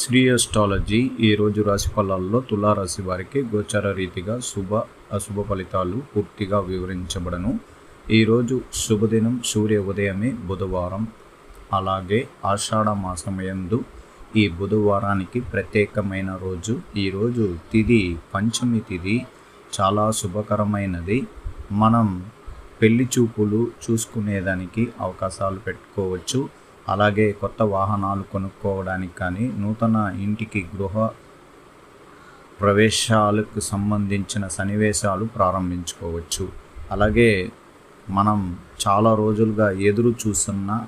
Shri astrology ఈరోజు రాశి ఫలాల్లో తులారాశి వారికి గోచర రీతిగా శుభ అశుభ ఫలితాలు పూర్తిగా వివరించబడను. ఈరోజు శుభదినం సూర్య ఉదయమే బుధవారం. అలాగే ఆషాఢ మాసమయందు ఈ బుధవారానికి ప్రత్యేకమైన రోజు. ఈరోజు తిది పంచమి తిది చాలా శుభకరమైనది. మనం పెళ్ళి చూపులు చూసుకునేదానికి అవకాశాలు పెట్టుకోవచ్చు. అలాగే కొత్త వాహనాలు కొనుక్కోవడానికి కానీ నూతన ఇంటికి గృహ ప్రవేశాలకు సంబంధించిన సన్నివేశాలు ప్రారంభించుకోవచ్చు. అలాగే మనం చాలా రోజులుగా ఎదురు చూస్తున్న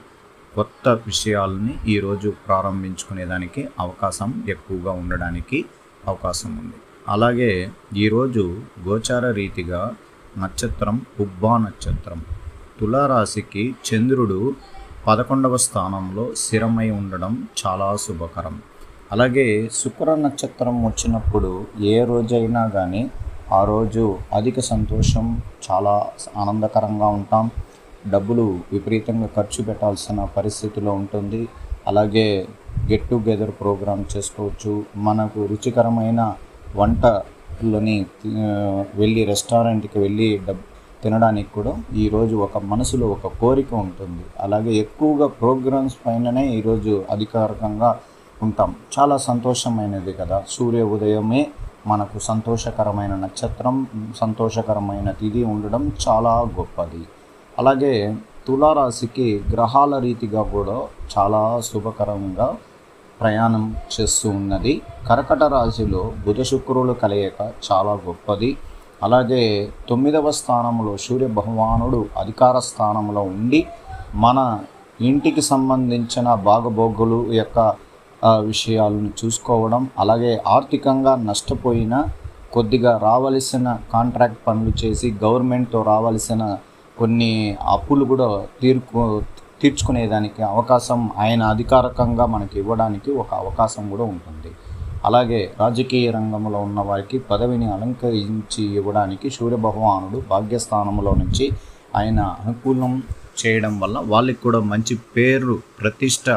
కొత్త విషయాలని ఈరోజు ప్రారంభించుకునేదానికి అవకాశం ఎక్కువగా ఉండడానికి అవకాశం ఉంది. అలాగే ఈరోజు గోచార రీతిగా నక్షత్రం ఉబ్బా నక్షత్రం. తులారాశికి చంద్రుడు పదకొండవ స్థానంలో స్థిరమై ఉండడం చాలా శుభకరం. అలాగే శుక్ర నక్షత్రం వచ్చినప్పుడు ఏ రోజైనా కానీ ఆ రోజు అధిక సంతోషం చాలా ఆనందకరంగా ఉంటాం. డబ్బులు విపరీతంగా ఖర్చు పెట్టాల్సిన పరిస్థితిలో ఉంటుంది. అలాగే గెట్ టుగెదర్ ప్రోగ్రామ్ చేసుకోవచ్చు. మనకు రుచికరమైన వంటలని వెళ్ళి రెస్టారెంట్కి వెళ్ళి డబ్ తినడానికి కూడా ఈరోజు ఒక మనసులో ఒక కోరిక ఉంటుంది. అలాగే ఎక్కువగా ప్రోగ్రామ్స్ పైననే ఈరోజు అధికారికంగా ఉంటాం. చాలా సంతోషమైనది కదా. సూర్య ఉదయమే మనకు సంతోషకరమైన నక్షత్రం సంతోషకరమైన తిథి ఉండడం చాలా గొప్పది. అలాగే తులారాశికి గ్రహాల రీతిగా కూడా చాలా శుభకరంగా ప్రయాణం చేస్తూ ఉన్నది. కర్కట రాశిలో బుధ శుక్రులు కలయిక చాలా గొప్పది. అలాగే తొమ్మిదవ స్థానంలో సూర్య భగవానుడు అధికార స్థానంలో ఉండి మన ఇంటికి సంబంధించిన బాగబోగులు యొక్క విషయాలను చూసుకోవడం అలాగే ఆర్థికంగా నష్టపోయిన కొద్దిగా రావలసిన కాంట్రాక్ట్ పనులు చేసి గవర్నమెంట్తో రావలసిన కొన్ని అప్పులు కూడా తీర్పు తీర్చుకునేదానికి అవకాశం ఆయన అధికారికంగా మనకి ఇవ్వడానికి ఒక అవకాశం కూడా ఉంటుంది. అలాగే రాజకీయ రంగంలో ఉన్న వారికి పదవిని అలంకరించి ఇవ్వడానికి సూర్యభగవానుడు భాగ్యస్థానంలో నుంచి ఆయన అనుకూలం చేయడం వల్ల వాళ్ళకి కూడా మంచి పేరు ప్రతిష్ట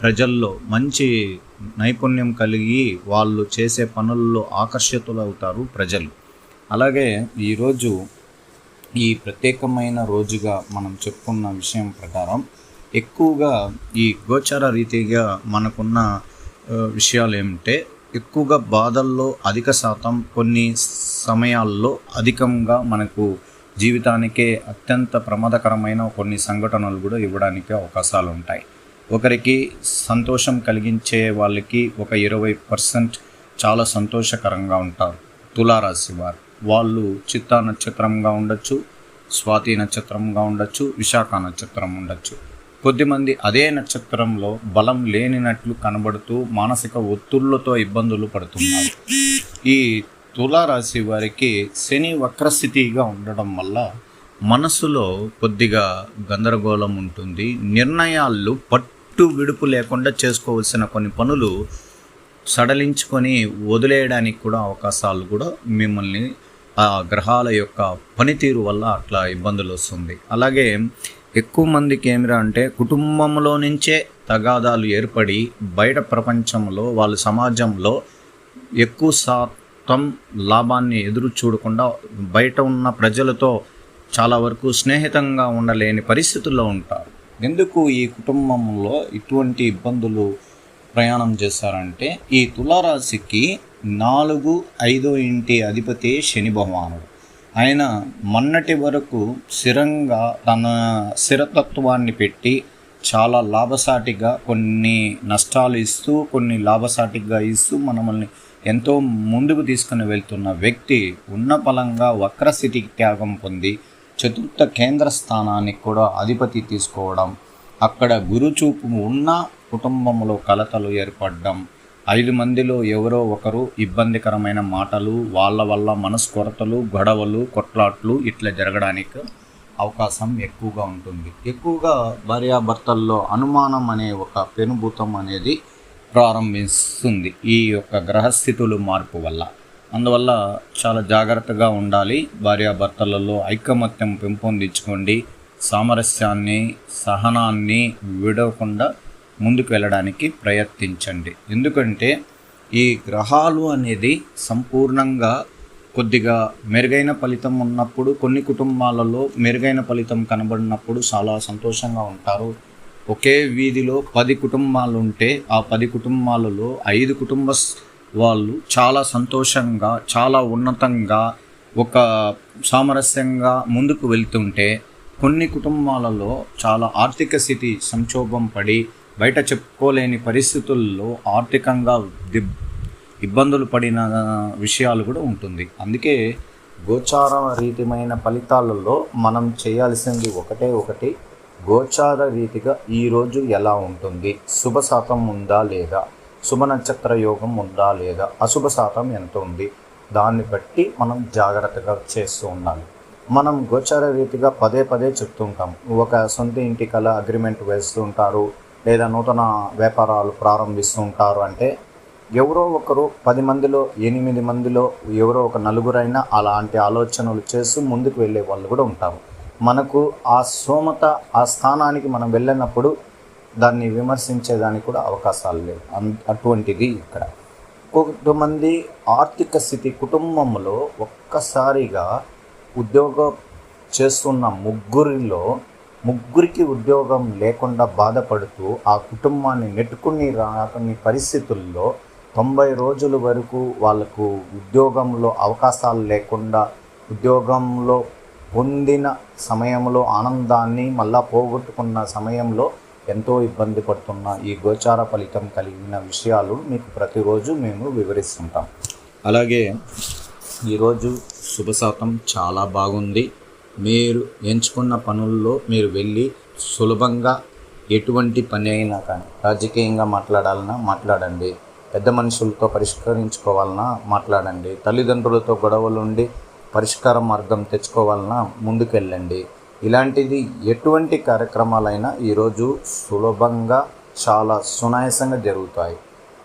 ప్రజల్లో మంచి నైపుణ్యం కలిగి వాళ్ళు చేసే పనుల్లో ఆకర్షితులవుతారు ప్రజలు. అలాగే ఈరోజు ఈ ప్రత్యేకమైన రోజుగా మనం చెప్పుకున్న విషయం ప్రకారం ఎక్కువగా ఈ గోచర రీతిగా మనకున్న విషయాలు ఏమిటంటే ఎక్కువగా బాధల్లో అధిక శాతం కొన్ని సమయాల్లో అధికంగా మనకు జీవితానికే అత్యంత ప్రమాదకరమైన కొన్ని సంఘటనలు కూడా ఇవ్వడానికి అవకాశాలు ఉంటాయి ఒకరికి సంతోషం కలిగించే వాళ్ళకి ఒక ఇరవై పర్సెంట్ చాలా సంతోషకరంగా ఉంటారు. తులారాశి వారు. వాళ్ళు చిత్తా నక్షత్రంగా ఉండొచ్చు స్వాతి నక్షత్రంగా ఉండొచ్చు విశాఖ నక్షత్రం ఉండొచ్చు. కొద్దిమంది అదే నక్షత్రంలో బలం లేనినట్లు కనబడుతూ మానసిక ఒత్తుళ్ళతో ఇబ్బందులు పడుతున్నారు. ఈ తులారాశి వారికి శని వక్రస్థితిగా ఉండడం వల్ల మనసులో కొద్దిగా గందరగోళం ఉంటుంది. నిర్ణయాలు పట్టు విడుపు లేకుండా చేసుకోవాల్సిన కొన్ని పనులు సడలించుకొని వదిలేయడానికి కూడా అవకాశాలు కూడా మిమ్మల్ని ఆ గ్రహాల యొక్క పనితీరు వల్ల అట్లా ఇబ్బందులు వస్తుంది. అలాగే ఎక్కువ మందికి ఏమిరా అంటే కుటుంబంలో నుంచే తగాదాలు ఏర్పడి బయట ప్రపంచంలో వాళ్ళ సమాజంలో ఎక్కువ శాతం లాభాన్ని ఎదురు చూడకుండా బయట ఉన్న ప్రజలతో చాలా వరకు స్నేహితంగా ఉండలేని పరిస్థితుల్లో ఉంటారు. ఎందుకు ఈ కుటుంబంలో ఇటువంటి ఇబ్బందులు ప్రయాణం చేస్తారంటే ఈ తులారాశికి నాలుగు ఐదో ఇంటి అధిపతి శని భగవానుడు. ఆయన మొన్నటి వరకు స్థిరంగా తన స్థిరతత్వాన్ని పెట్టి చాలా లాభసాటిగా కొన్ని నష్టాలు ఇస్తూ కొన్ని లాభసాటిగా ఇస్తూ మనల్ని ఎంతో ముందుకు తీసుకుని వెళ్తున్న వ్యక్తి ఉన్న ఫలంగా వక్రస్థితికి త్యాగం పొంది చతుర్థ కేంద్ర స్థానానికి కూడా అధిపతి తీసుకోవడం అక్కడ గురుచూపు ఉన్న కుటుంబంలో కలతలు ఏర్పడడం ఐదు మందిలో ఎవరో ఒకరు ఇబ్బందికరమైన మాటలు వాళ్ళ వల్ల మనస్కొరతలు గొడవలు కొట్లాట్లు ఇట్లా జరగడానికి అవకాశం ఎక్కువగా ఉంటుంది. ఎక్కువగా భార్యాభర్తల్లో అనుమానం అనే ఒక పెనుభూతం అనేది ప్రారంభిస్తుంది ఈ యొక్క గ్రహస్థితులు మార్పు వల్ల. అందువల్ల చాలా జాగ్రత్తగా ఉండాలి. భార్యాభర్తలలో ఐకమత్యం పెంపొందించుకోండి. సామరస్యాన్ని సహనాన్ని విడవకుండా ముందుకు వెళ్ళడానికి ప్రయత్నించండి. ఎందుకంటే ఈ గ్రహాలు అనేది సంపూర్ణంగా కొద్దిగా మెరుగైన ఫలితం ఉన్నప్పుడు కొన్ని కుటుంబాలలో మెరుగైన ఫలితం కనబడినప్పుడు చాలా సంతోషంగా ఉంటారు. ఒకే వీధిలో పది కుటుంబాలు ఉంటే ఆ పది కుటుంబాలలో ఐదు కుటుంబ వాళ్ళు చాలా సంతోషంగా చాలా ఉన్నతంగా ఒక సామరస్యంగా ముందుకు వెళ్తుంటే కొన్ని కుటుంబాలలో చాలా ఆర్థిక స్థితి సంక్షోభం పడి బయట చెప్పుకోలేని పరిస్థితుల్లో ఆర్థికంగా దిబ్ ఇబ్బందులు పడిన విషయాలు కూడా ఉంటుంది. అందుకే గోచార రీతిమైన ఫలితాలలో మనం చేయాల్సింది ఒకటే ఒకటి గోచార రీతిగా ఈరోజు ఎలా ఉంటుంది? శుభ శాతం ఉందా లేదా? శుభ నక్షత్ర యోగం ఉందా లేదా? అశుభ శాతం ఎంత ఉంది? దాన్ని బట్టి మనం జాగ్రత్తగా చేస్తూ ఉండాలి. మనం గోచార రీతిగా పదే పదే చెప్తుంటాం ఒక సొంత ఇంటి కల అగ్రిమెంట్ వేస్తుంటారు లేదా నూతన వ్యాపారాలు ప్రారంభిస్తూ ఉంటారు అంటే ఎవరో ఒకరు పది మందిలో ఎనిమిది మందిలో ఎవరో ఒక నలుగురైనా అలాంటి ఆలోచనలు చేస్తూ ముందుకు వెళ్ళే వాళ్ళు కూడా ఉంటారు. మనకు ఆ సోమత ఆ స్థానానికి మనం వెళ్ళినప్పుడు దాన్ని విమర్శించేదానికి కూడా అవకాశాలు లేవు. అన్- అటువంటిది ఇక్కడ. కొంతమంది ఆర్థిక స్థితి కుటుంబంలో ఒక్కసారిగా ఉద్యోగం చేస్తున్న ముగ్గురిలో ముగ్గురికి ఉద్యోగం లేకుండా బాధపడుతూ ఆ కుటుంబాన్ని నెట్టుకుని రాని పరిస్థితుల్లో తొంభై రోజుల వరకు వాళ్ళకు ఉద్యోగంలో అవకాశాలు లేకుండా ఉద్యోగంలో పొందిన సమయంలో ఆనందాన్ని మళ్ళా పోగొట్టుకున్న సమయంలో ఎంతో ఇబ్బంది పడుతున్న ఈ గోచార ఫలితం కలిగిన విషయాలు మీకు ప్రతిరోజు మేము వివరిస్తుంటాం. అలాగే ఈరోజు శుభశాతం చాలా బాగుంది. మీరు ఎంచుకున్న పనుల్లో మీరు వెళ్ళి సులభంగా ఎటువంటి పని అయినా కానీ రాజకీయంగా మాట్లాడాలన్నా మాట్లాడండి. పెద్ద మనుషులతో పరిష్కరించుకోవాలన్నా మాట్లాడండి. తల్లిదండ్రులతో గొడవలు ఉండి పరిష్కార మార్గం తెచ్చుకోవాలన్నా ముందుకెళ్ళండి. ఇలాంటిది ఎటువంటి కార్యక్రమాలైనా ఈరోజు సులభంగా చాలా సునాయాసంగా జరుగుతాయి.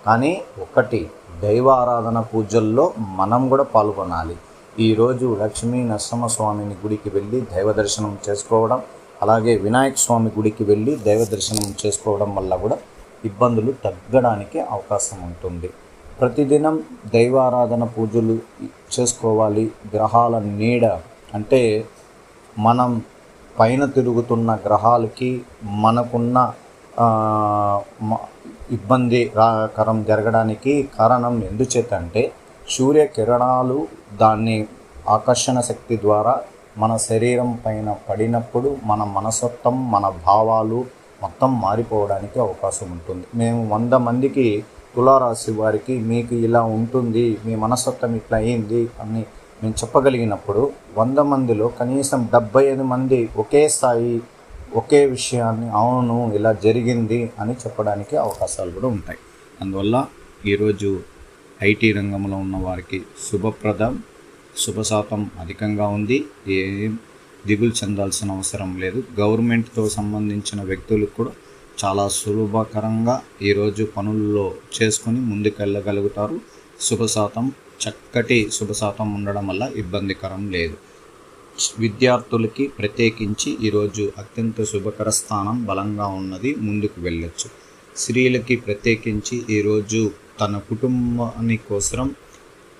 కానీ ఒకటి దైవ ఆరాధన పూజల్లో మనం కూడా పాల్గొనాలి. ఈరోజు లక్ష్మీ నరసింహస్వామిని గుడికి వెళ్ళి దైవ దర్శనం చేసుకోవడం అలాగే వినాయక స్వామి గుడికి వెళ్ళి దైవ దర్శనం చేసుకోవడం వల్ల కూడా ఇబ్బందులు తగ్గడానికి అవకాశం ఉంటుంది. ప్రతిదినం దైవారాధన పూజలు చేసుకోవాలి. గ్రహాల నీడ అంటే మనం పైన తిరుగుతున్న గ్రహాలకి మనకున్న మ- ఇబ్బంది రాకరం జరగడానికి కారణం ఎందుచేత సూర్యకిరణాలు సూర్య కిరణాలు దాన్ని ఆకర్షణ శక్తి ద్వారా మన శరీరం పైన పడినప్పుడు మన మనసత్వం మన భావాలు మొత్తం మారిపోవడానికి అవకాశం ఉంటుంది. మేము వంద మందికి తులారాశి వారికి మీకు ఇలా ఉంటుంది మీ మనస్తత్వం ఇట్లా అయింది అని మేము చెప్పగలిగినప్పుడు వంద మందిలో కనీసం డెబ్బై ఐదు మంది ఒకే స్థాయి ఒకే విషయాన్ని అవును ఇలా జరిగింది అని చెప్పడానికి అవకాశాలు కూడా ఉంటాయి. అందువల్ల ఈరోజు ఐటీ రంగంలో ఉన్న వారికి శుభప్రదం శుభశాతం అధికంగా ఉంది. ఏం దిగులు చెందాల్సిన అవసరం లేదు. గవర్నమెంట్తో సంబంధించిన వ్యక్తులకు కూడా చాలా సులభకరంగా ఈరోజు పనుల్లో చేసుకొని ముందుకెళ్ళగలుగుతారు. శుభశాతం చక్కటి శుభశాతం ఉండడం వల్ల ఇబ్బందికరం లేదు. విద్యార్థులకి ప్రత్యేకించి ఈరోజు అత్యంత శుభకర స్థానం బలంగా ఉన్నది. ముందుకు వెళ్ళొచ్చు. స్త్రీలకి ప్రత్యేకించి ఈరోజు తన కుటుంబాని కోసం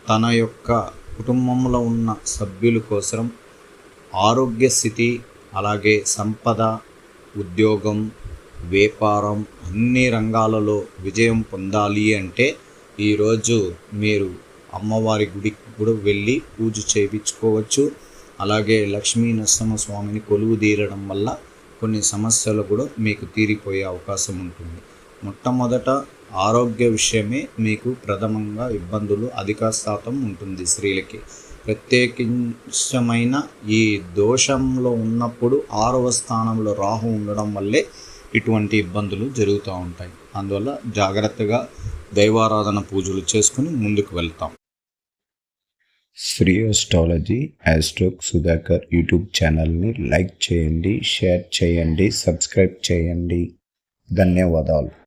తన యొక్క కుటుంబంలో ఉన్న సభ్యుల కోసం ఆరోగ్య స్థితి అలాగే సంపద ఉద్యోగం వ్యాపారం అన్ని రంగాలలో విజయం పొందాలి అంటే ఈరోజు మీరు అమ్మవారి గుడికి కూడా వెళ్ళి పూజ చేయించుకోవచ్చు. అలాగే లక్ష్మీ నరసింహ స్వామిని కొలువు తీరడం వల్ల కొన్ని సమస్యలు కూడా మీకు తీరిపోయే అవకాశం ఉంటుంది. మొట్టమొదట ఆరోగ్య విషయమే మీకు ప్రథమంగా ఇబ్బందులు అధిక శాతం ఉంటుంది స్త్రీలకి. ప్రత్యేకించమైన ఈ దోషంలో ఉన్నప్పుడు ఆరవ స్థానంలో రాహు ఉండడం వల్లే ఇటువంటి ఇబ్బందులు జరుగుతూ ఉంటాయి. అందువల్ల జాగ్రత్తగా దైవారాధన పూజలు చేసుకుని ముందుకు వెళ్తాం. శ్రీ అస్ట్రాలజీ యాస్ట్రోక్ సుధాకర్ యూట్యూబ్ ఛానల్ని లైక్ చేయండి షేర్ చేయండి సబ్స్క్రైబ్ చేయండి. ధన్యవాదాలు.